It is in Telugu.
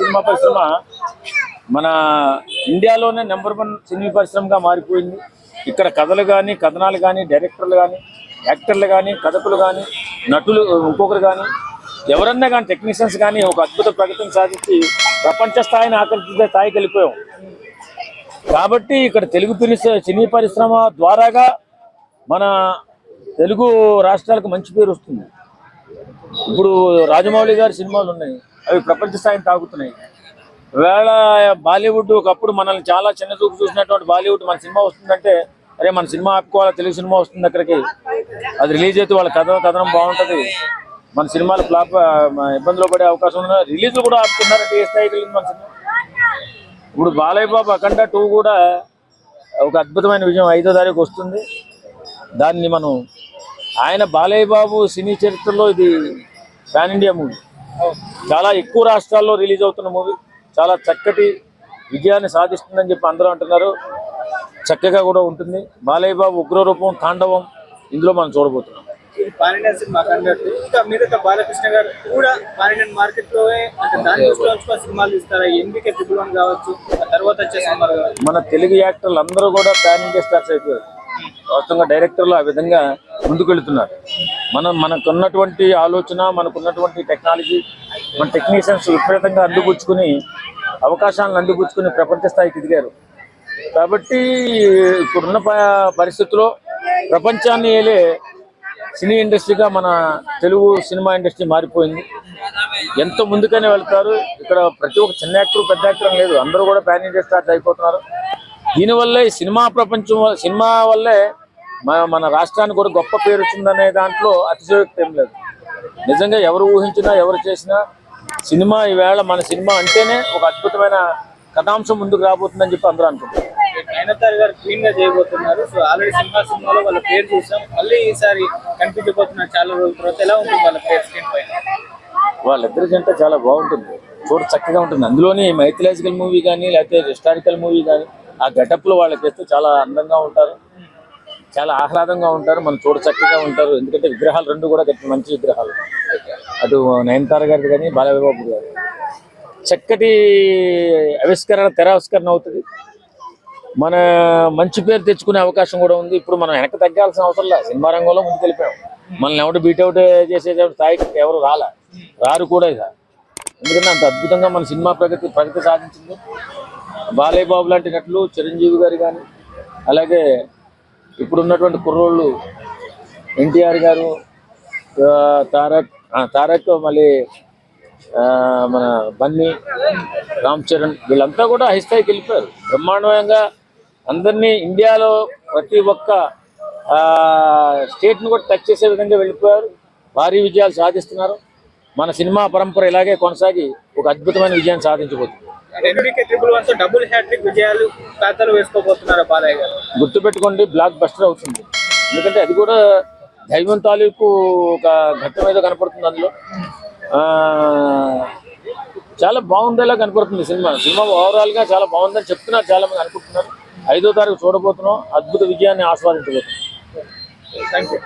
సినిమా పరిశ్రమ మన ఇండియాలోనే నెంబర్ వన్ సినిమా పరిశ్రమగా మారిపోయింది. ఇక్కడ కథలు కానీ కథనాలు కానీ డైరెక్టర్లు కానీ యాక్టర్లు కానీ కథకులు కానీ నటులు ఇంకొకరు కానీ ఎవరన్నా కానీ టెక్నీషియన్స్ కానీ ఒక అద్భుత ప్రగతిని సాధించి ప్రపంచ స్థాయిని ఆకర్షించే స్థాయికి వెళ్ళిపోయాం. కాబట్టి ఇక్కడ తెలుగు సినీ పరిశ్రమ ద్వారాగా మన తెలుగు రాష్ట్రాలకు మంచి పేరు వస్తుంది. ఇప్పుడు రాజమౌళి గారి సినిమాలు ఉన్నాయి. అవి ప్రపంచ స్థాయిని తాగుతున్నాయి వేళ బాలీవుడ్ ఒకప్పుడు మనల్ని చాలా చిన్న చూపు చూసినటువంటి బాలీవుడ్ మన సినిమా వస్తుందంటే అరే మన సినిమా ఆపుకోవాలా తెలుగు సినిమా వస్తుంది అక్కడికి. అది రిలీజ్ అయితే వాళ్ళ కథ కథనం బాగుంటుంది. మన సినిమాలు ఫ్లాప్ ఇబ్బందులు పడే అవకాశం ఉంది రిలీజ్ కూడా ఆపుతున్నారు ఏ స్థాయికి వెళ్ళింది మన సినిమా. ఇప్పుడు బాలయ్య బాబు అఖండ టూ కూడా ఒక అద్భుతమైన విజయం. ఐదో తారీఖు వస్తుంది. దాన్ని మనం ఆయన బాలయ్య బాబు సినీ చరిత్రలో ఇది పాన్ ఇండియా మూవీ. చాలా ఎక్కువ రాష్ట్రాల్లో రిలీజ్ అవుతున్న మూవీ. చాలా చక్కటి విజయాన్ని సాధిస్తుందని చెప్పి అందరూ అంటున్నారు. చక్కగా కూడా ఉంటుంది. బాలయ్య బాబు ఉగ్రరూపం తాండవం ఇందులో మనం చూడబోతున్నాం. ఇది పానిండియన్ సినిమా అన్నట్టు ఇంకా మీదట బాలకృష్ణ గారు కూడా మార్కెట్లో అంటే దాని దృష్టిలో ఉంచుకొని సినిమాలు ఇస్తారా ఎందుకే ట్రిపుల్ వన్ కావచ్చు ఆ తర్వాత వచ్చే సినిమాలు కావచ్చు. మన తెలుగు యాక్టర్లు అందరూ కూడా పాన్ ఇండియా స్టార్స్ అయిపోయారు. వాస్తవంగా డైరెక్టర్లు ఆ విధంగా ముందుకు వెళుతున్నారు మనం మనకున్నటువంటి ఆలోచన మనకున్నటువంటి టెక్నాలజీ మన టెక్నీషియన్స్ విపరీతంగా అందుపుచ్చుకుని అవకాశాలను అందుపుచ్చుకుని ప్రపంచ స్థాయికి ఎదిగారు కాబట్టి ఇప్పుడున్న ప- పరిస్థితుల్లో ప్రపంచాన్ని ఏలే సినీ ఇండస్ట్రీగా మన తెలుగు సినిమా ఇండస్ట్రీ మారిపోయింది. ఎంతో ముందుకనే వెళ్తారు. ఇక్కడ ప్రతి ఒక్క చిన్న యాక్టర్ పెద్ద యాక్టర్ అని లేదు. అందరూ కూడా ప్యాన్ ఇండియా స్టార్ట్ అయిపోతున్నారు. దీనివల్లే ఈ సినిమా ప్రపంచం సినిమా వల్లే మన మన రాష్ట్రానికి కూడా గొప్ప పేరు వచ్చిందనే దాంట్లో అతిశయోక్తి ఏం లేదు. నిజంగా ఎవరు ఊహించినా ఎవరు చేసినా సినిమా ఈవేళ మన సినిమా అంటేనే ఒక అద్భుతమైన కథాంశం ముందుకు రాబోతుందని చెప్పి అందరూ అనుకుంటారు నయనతార గారు క్లీన్గా చేయబోతున్నారు. సో ఆల్రెడీ సినిమా సినిమాలో వాళ్ళ పేరు చూసాం. మళ్ళీ ఈసారి కనిపించబోతున్నారు చాలా రోజుల తర్వాత ఎలా ఉంటుంది వాళ్ళ పేరు స్క్రీన్ పైన? వాళ్ళిద్దరి జంట చాలా బాగుంటుంది. చూడ చక్కగా ఉంటుంది. అందులోని మైథలాజికల్ మూవీ కానీ లేకపోతే హిస్టారికల్ మూవీ కానీ ఆ గెటప్లో వాళ్ళకి వేస్తే చాలా అందంగా ఉంటారు. చాలా ఆహ్లాదంగా ఉంటారు. మనం చూడ చక్కగా ఉంటారు. ఎందుకంటే విగ్రహాలు రెండు కూడా గట్టి మంచి విగ్రహాలు. అటు నయనతార గారిది కానీ బాలబాబు గారు. చక్కటి ఆవిష్కరణ తెరావిష్కరణ అవుతుంది. మన మంచి పేరు తెచ్చుకునే అవకాశం కూడా ఉంది. ఇప్పుడు మనం వెనక తగ్గాల్సిన అవసరం లేదు. సినిమా రంగంలో ముందుకు వెళ్ళిపోయాం మనల్ని ఎవరు బీటౌట్ చేసే స్థాయికి ఎవరు రాలే. రారు కూడా ఇక. ఎందుకంటే అంత అద్భుతంగా మన సినిమా ప్రగతి ప్రగతి సాధించింది. బాలయ్యబాబు లాంటి నటులు చిరంజీవి గారు కానీ అలాగే ఇప్పుడు ఉన్నటువంటి కుర్రోళ్ళు ఎన్టీఆర్ గారు తారక్ తారక్ మళ్ళీ మన బన్నీ రామ్ చరణ్ వీళ్ళంతా కూడా హై స్థాయికి వెళ్ళిపోయారు. బ్రహ్మాండంగా అందరినీ ఇండియాలో ప్రతి ఒక్క స్టేట్ను కూడా టచ్ చేసే విధంగా వెళ్ళిపోయారు. భారీ విజయాలు సాధిస్తున్నారు. మన సినిమా పరంపర ఇలాగే కొనసాగి ఒక అద్భుతమైన విజయాన్ని సాధించబోతుంది. ఎన్డీకే ట్రిపుల్ వన్తో డబుల్ హ్యాట్రిక్ విజయాలు ఖాతాలో వేసుకోబోతున్నారు బాలయ్య గారు? గుర్తుపెట్టుకోండి బ్లాక్ బస్టర్ అవుతుంది. ఎందుకంటే అది కూడా దైవం తాలూకు ఒక ఘట్టం ఏదో కనపడుతుంది అందులో. ఆ, చాలా బాగుండేలా కనపడుతుంది సినిమా. సినిమా ఓవరాల్గా చాలా బాగుందని చెప్తున్నారు చాలా మంది అనుకుంటున్నారు. ఐదో తారీఖు చూడబోతున్నాం అద్భుత విజయాన్ని ఆస్వాదించబోతున్నాం. Thank you